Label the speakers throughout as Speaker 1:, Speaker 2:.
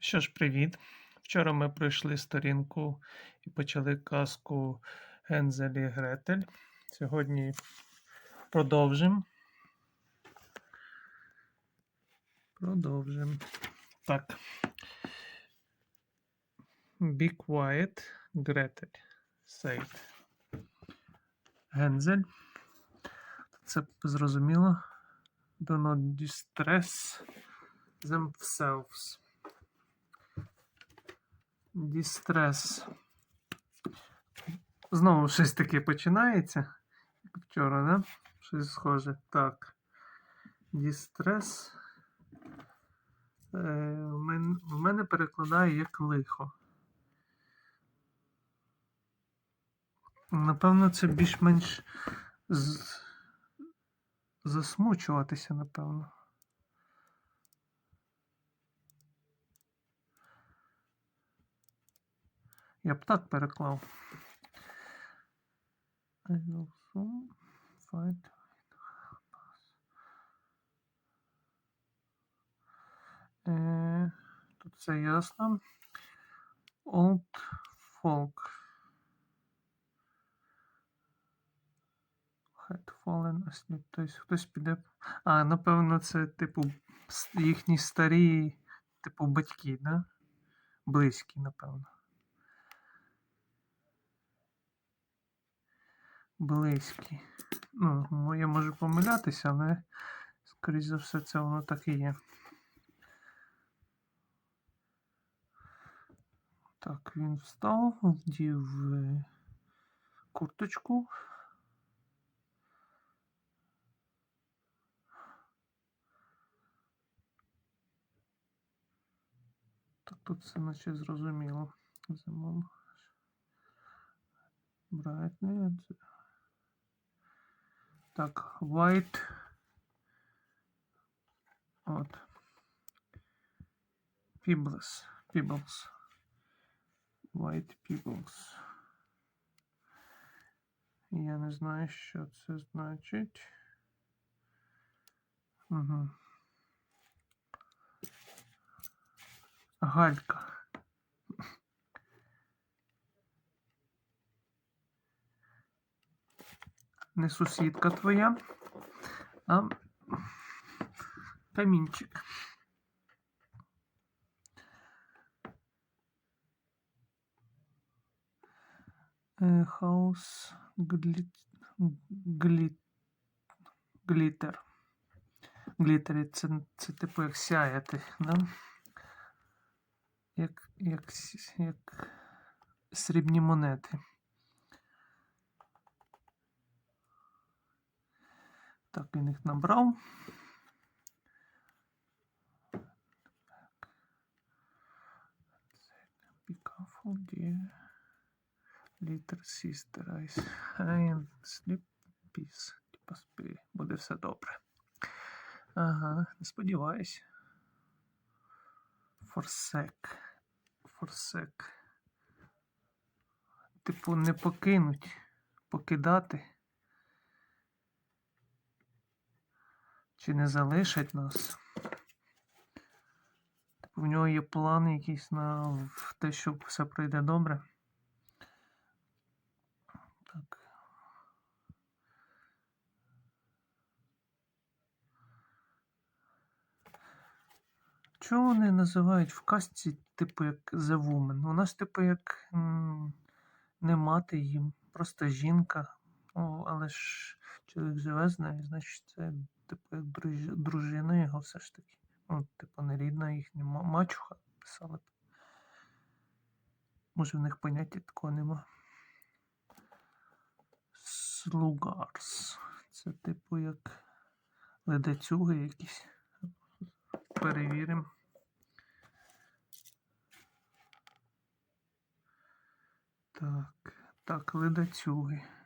Speaker 1: Що ж, привіт. Вчора ми пройшли сторінку і почали казку Гензель і Гретель. Сьогодні продовжимо. Продовжимо. Так. Be quiet, Гретель. Said. Гензель. Це зрозуміло. Do not distress themselves. Дістрес. Знову щось таке починається. Як вчора, да? Щось схоже. Так. Дістрес. Е, в, мене, перекладає як лихо. Напевно, це більш-менш з... засмучуватися, напевно. Я б так переклав. I soon fight. Тут все ясно. Old folk. Had fallen asleep. Тобто хтось піде. А, напевно, це, типу, їхні старі, типу, батьки, да? Близькі, напевно. Близькі. Ну, я можу помилятися, але, скоріш за все, це воно так і є. Так, він встав, вдів е, курточку. Так, тут все наче зрозуміло. Зимом. Brightly. Так, white. От. Peebles. Peebles. White Peebles. Я не знаю, що це значить. Угу. Галька. Не сусідка твоя, а камінчик. Е, Хаус гліт, гліт, глітер. Глітері це, це типу як сяяти, да? Як, як, як срібні монети. Так, він їх набрав. Be careful, dear. Little sister, I, sleep peace. Типа спи, буде все добре. Ага, не сподіваюсь. Forsake. Forsake. Типу, не покинуть, покидати. Чи не залишать нас? Типу, в нього є план якийсь на те, що все пройде добре. Так. Чого вони називають в казці, типу, як The Woman? Вона ж, типу, як не мати їм, просто жінка. О, але ж чоловік живе з нею, значить, це, типу, як друж- дружина його все ж таки. Ну, типу, не рідна їхня ма- мачуха писала. Може, в них поняття такого нема. Слугарс. Це типу як ледацюги якісь. Перевіримо. Так, так, ледацюги.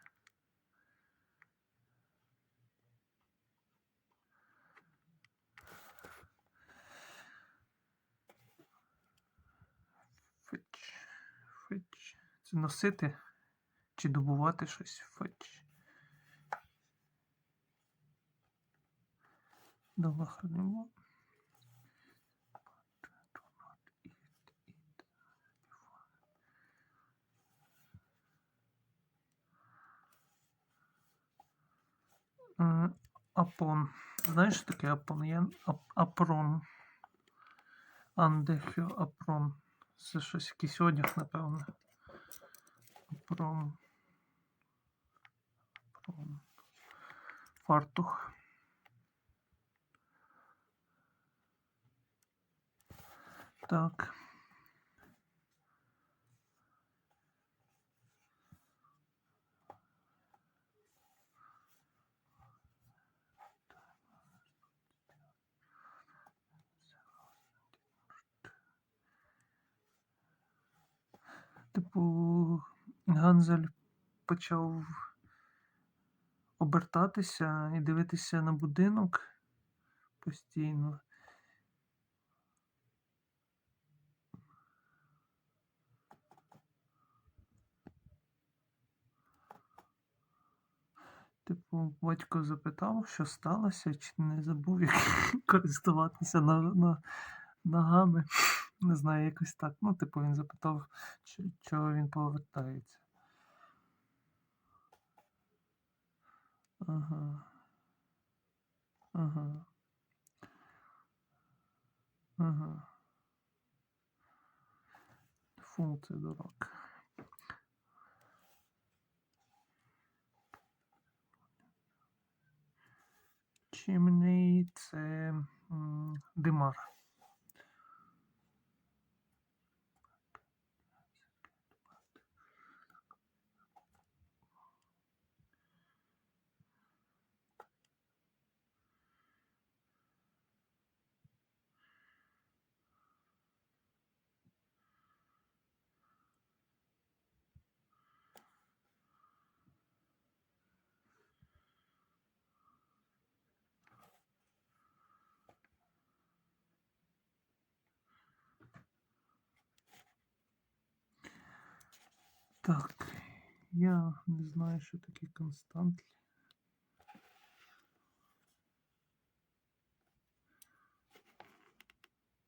Speaker 1: носити чи добувати щось фач. Добре, хранимо. Апон. Знаєш, що таке апон? Я апрон. Андехіо апрон. Це щось якийсь одяг, напевно. Апрон. Апрон. Фартух. Так. Типу, Ганзель почав обертатися і дивитися на будинок постійно. Типу, батько запитав, що сталося, чи не забув як користуватися на, на, ногами. Не знаю, якось так. Ну, типу, він запитав, чого він повертається. Ага. Ага. Ага. Фу, це дурак. Чимний це димар. Так, я не знаю, що таке константлі.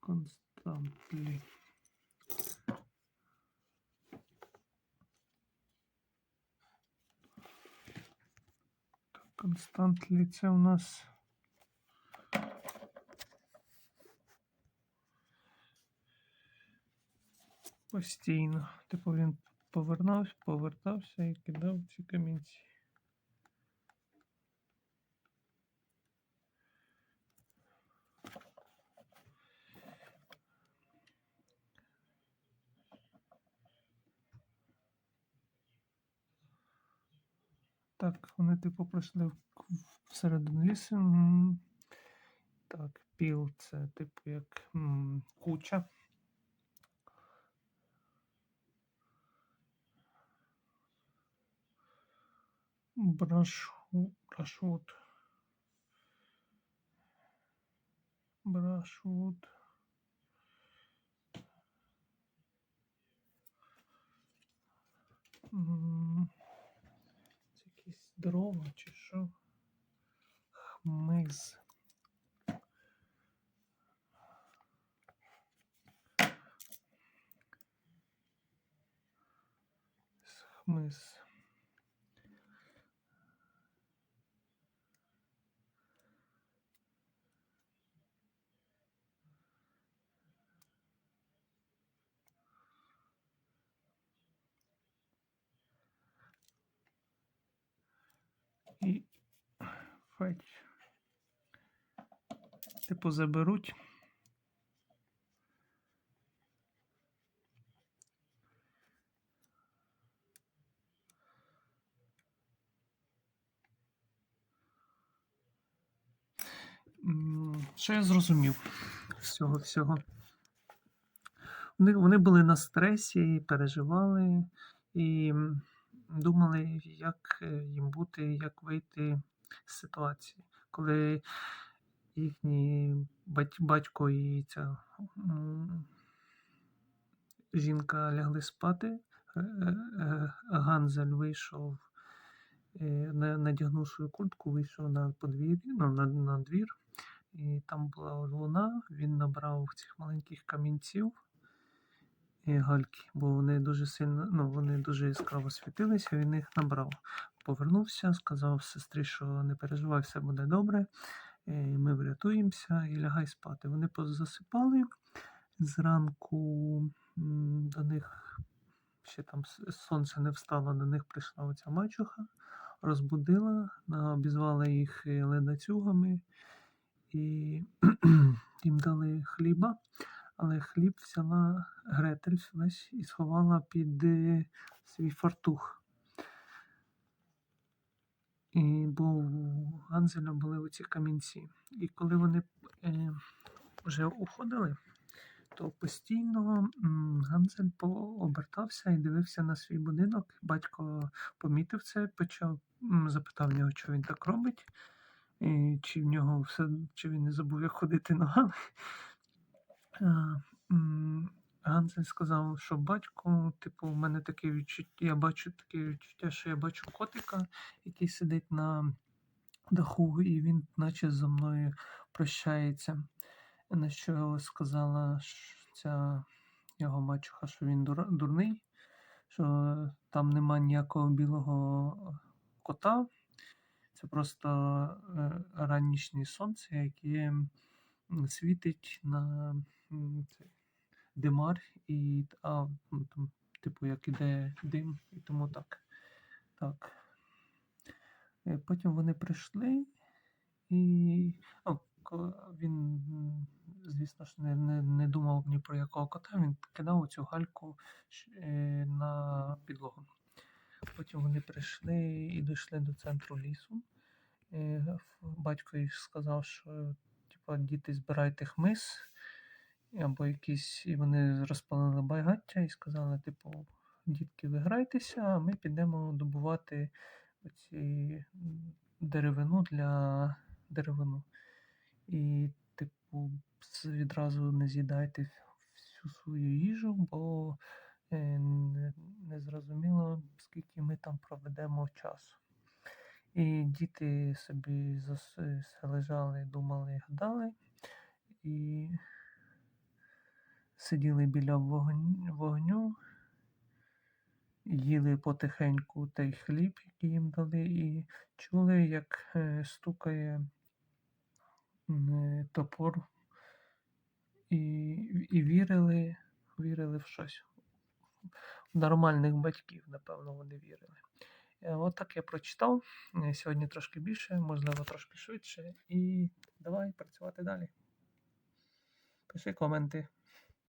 Speaker 1: Константлі. Так, константлі це у нас. Постійно. Типу він повернувся, повертався і кидав ці камінці. Так, вони типу пройшли всередину лісу. Так, піл це типу як м, куча. Брашу, брашут. Брашут. Це якісь дрова чи що? Хмиз. Хмиз. І фетч. Типу заберуть. Що я зрозумів з цього всього? Вони, вони були на стресі, переживали і думали, як е, їм бути, як вийти з ситуації, коли бать- батько і ця жінка лягли спати. е, е, Ганзель вийшов, надягнув свою куртку, вийшов на подвір'я, ну, на, на двір, і там була луна, він набрав цих маленьких камінців і гальки, бо вони дуже сильно, ну, вони дуже яскраво світилися, він їх набрав. повернувся, сказав сестрі, що не переживай, все буде добре, е, ми врятуємося і лягай спати. Вони позасипали. Зранку до них ще там сонце не встало, до них прийшла оця мачуха, розбудила, обізвала їх е, ледацюгами і їм дали хліба, але хліб взяла Гретель весь і сховала під е, свій фартух. І, бо у Ганзеля були оці камінці. І коли вони е, вже уходили, то постійно Ганзель по- обертався і дивився на свій будинок. Батько помітив це, почав запитав нього, що він так робить, і чи в нього все, чи він не забув, як ходити ногами. А, Ганзель сказав, що батько, типу, в мене таке відчуття, я бачу таке відчуття, що я бачу котика, який сидить на даху, і він наче зі мною прощається. На що сказала ця його мачуха, що він дурний, що там нема ніякого білого кота. Це просто е, ранішнє сонце, яке світить на димар, і а, ну, там, типу, як іде дим, і тому так. так. Е, Потім вони прийшли, і ну, він, звісно ж, не, не, не думав ні про якого кота, він кидав цю гальку е, на підлогу. Потім вони прийшли і дійшли до центру лісу. Е, Батько їх сказав, що типу, діти збирайте хмиз або якісь, і вони розпалили багаття і сказали, типу, дітки, ви грайтеся, а ми підемо добувати оці деревину для деревину. І, типу, відразу не з'їдайте всю свою їжу, бо е, не, зрозуміло, скільки ми там проведемо часу. І діти собі лежали, думали, гадали, і сиділи біля вогню, їли потихеньку той хліб, який їм дали, і чули, як е, стукає е, топор, і, і вірили, вірили в щось. В нормальних батьків, напевно, вони вірили. Е, От так я прочитав. Сьогодні трошки більше, можливо, трошки швидше. І давай працювати далі. Пиши коменти.